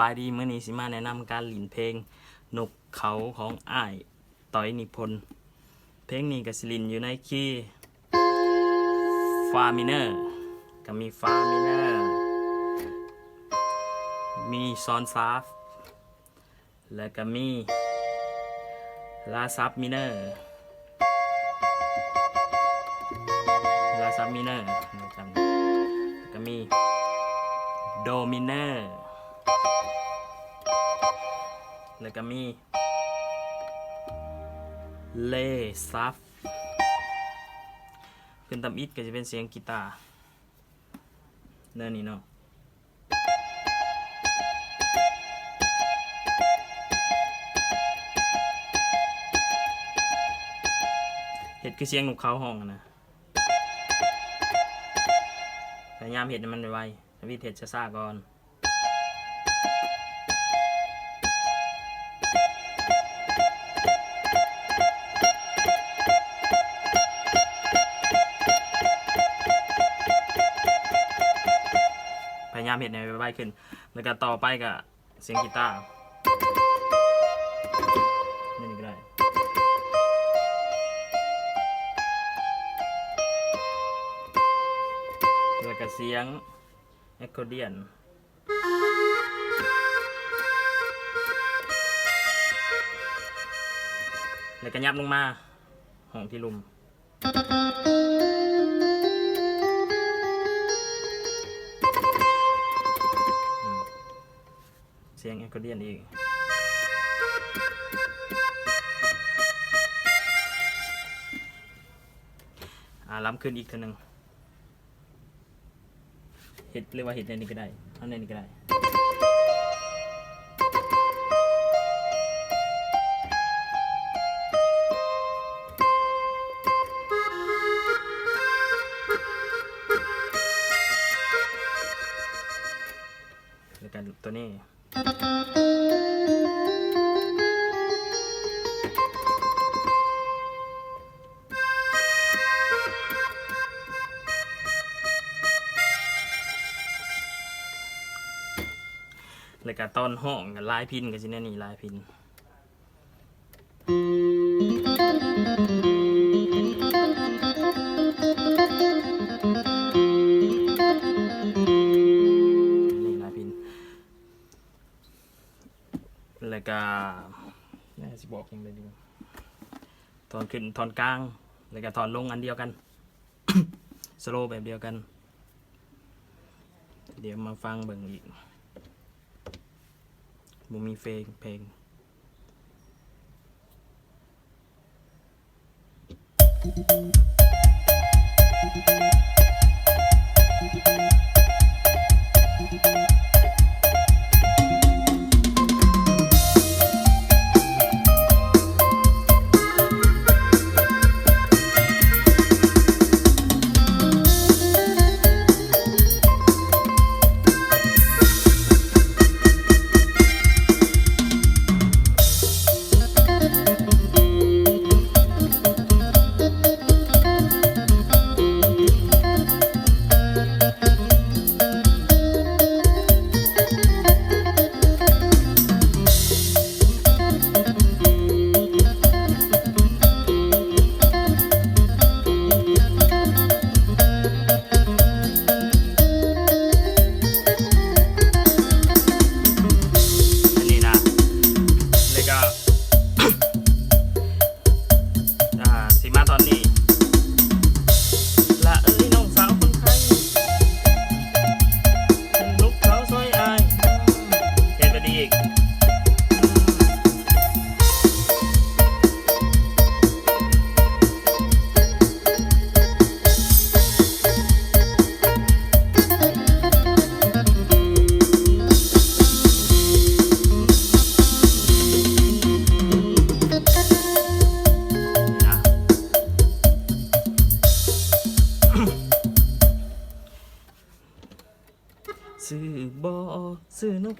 บายดีเมื่อนี้สิมาแนะนำการหลินเพลงนกเขาของอ้ายต่อยนิพนธ์เพลงนี้ก็สิลินอยู่ในคีย์ฟามิเนอร์ก็มีฟามิเนอร์มีซอนซาฟแล้วก็มีลาซับมิเนอร์ลาซับมิเนอร์จำแล้วก็มีโดมิเนอร์ แล้วก็มีเลซัฟขึ้นตำอิดก็จะเป็นเสียงกีตาร์เนื้อนี้เนาะเห็ดคือเสียงนกเขาห้องนะพยายามเห็ดมันไวๆวิธีเห็ดช้าๆก่อน เห็ดให้ไวๆขึ้น แล้วก็ต่อไปกับเสียงกีตาร์นี่ก็ได้แล้วก็เสียงเอคโคเดียนแล้วก็ยับลงมาห้องที่ลุม เสียงเอคโคเดียนอีกอ่าล้ำขึ้นอีกเทีนึงเห็ดเรียกว่าเห็ดในนี้ก็ได้เอาในนี้ก็ได้แล้วกันตัวนี้ แล้วก็ต้นห้องกับลายพินกับสิแน่นี่ลายพิน แล้วก็น่าสิบอกยังไงดีวะตอนขึ้นตอนกลางแล้วก็ตอนลงอันเดียวกัน สโลแบบเดียวกัน เดี๋ยวมาฟังเบิ่งอีกบ่มีเพลงเพลงอ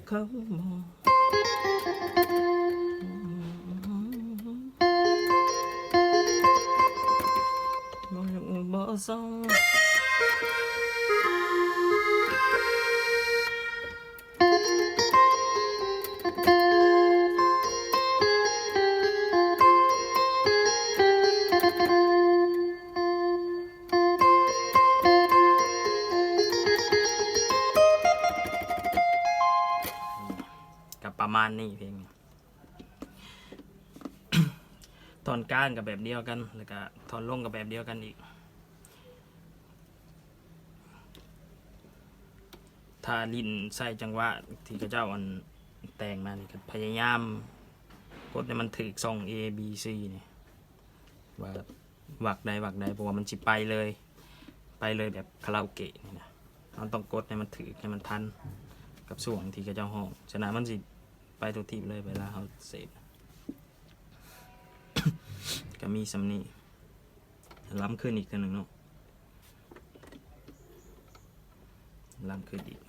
ซื้อนกเกลางกับแบบเดียวกัน แล้วก็ตอนลงกับแบบเดียวกันอีก ถ้าลินใส่จังหวะที่เขาเจ้าอันแต่งมานี่ก็พยายาม กดให้มันถึกส่อง A B C นี่ว่าวักใดวักใดเพราะว่ามันจิไปเลย ไปเลยแบบคาราโอเกะนี่นะมันต้องกดให้มันถือให้มันทันกับส่วงที่เขาเจ้าห้องฉะนั้นมันสิไปทุกทีเลยเวลาเขาเสพ ก็มีสำนีล้ำขึ้นอีกตัวหนึ่งเนาะล้ำขึ้นอีก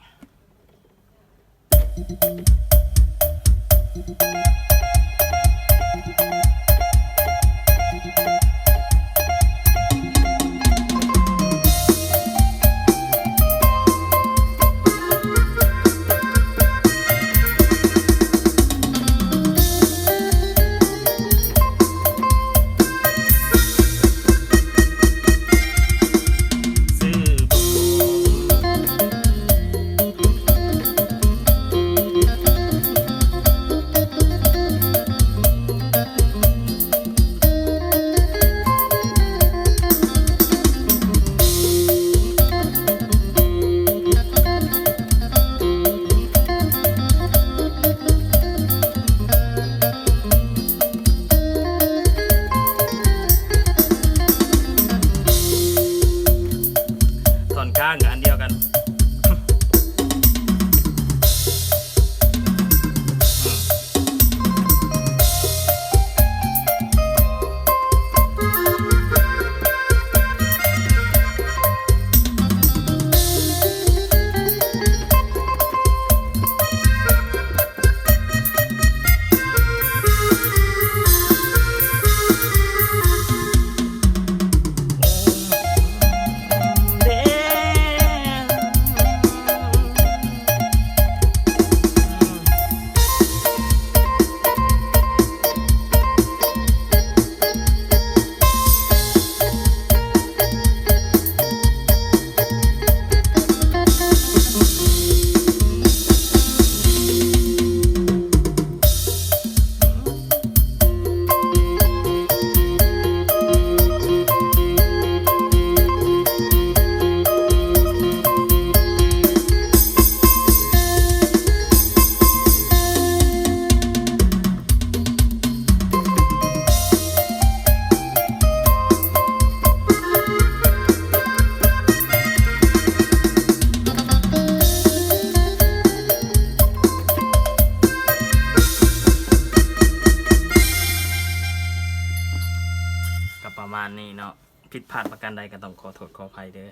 ผิดพลาดประการใดก็ต้องขอโทษขออภัยเด้อ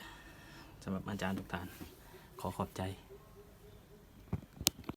สำหรับอาจารย์ทุกท่าน ขอขอบใจ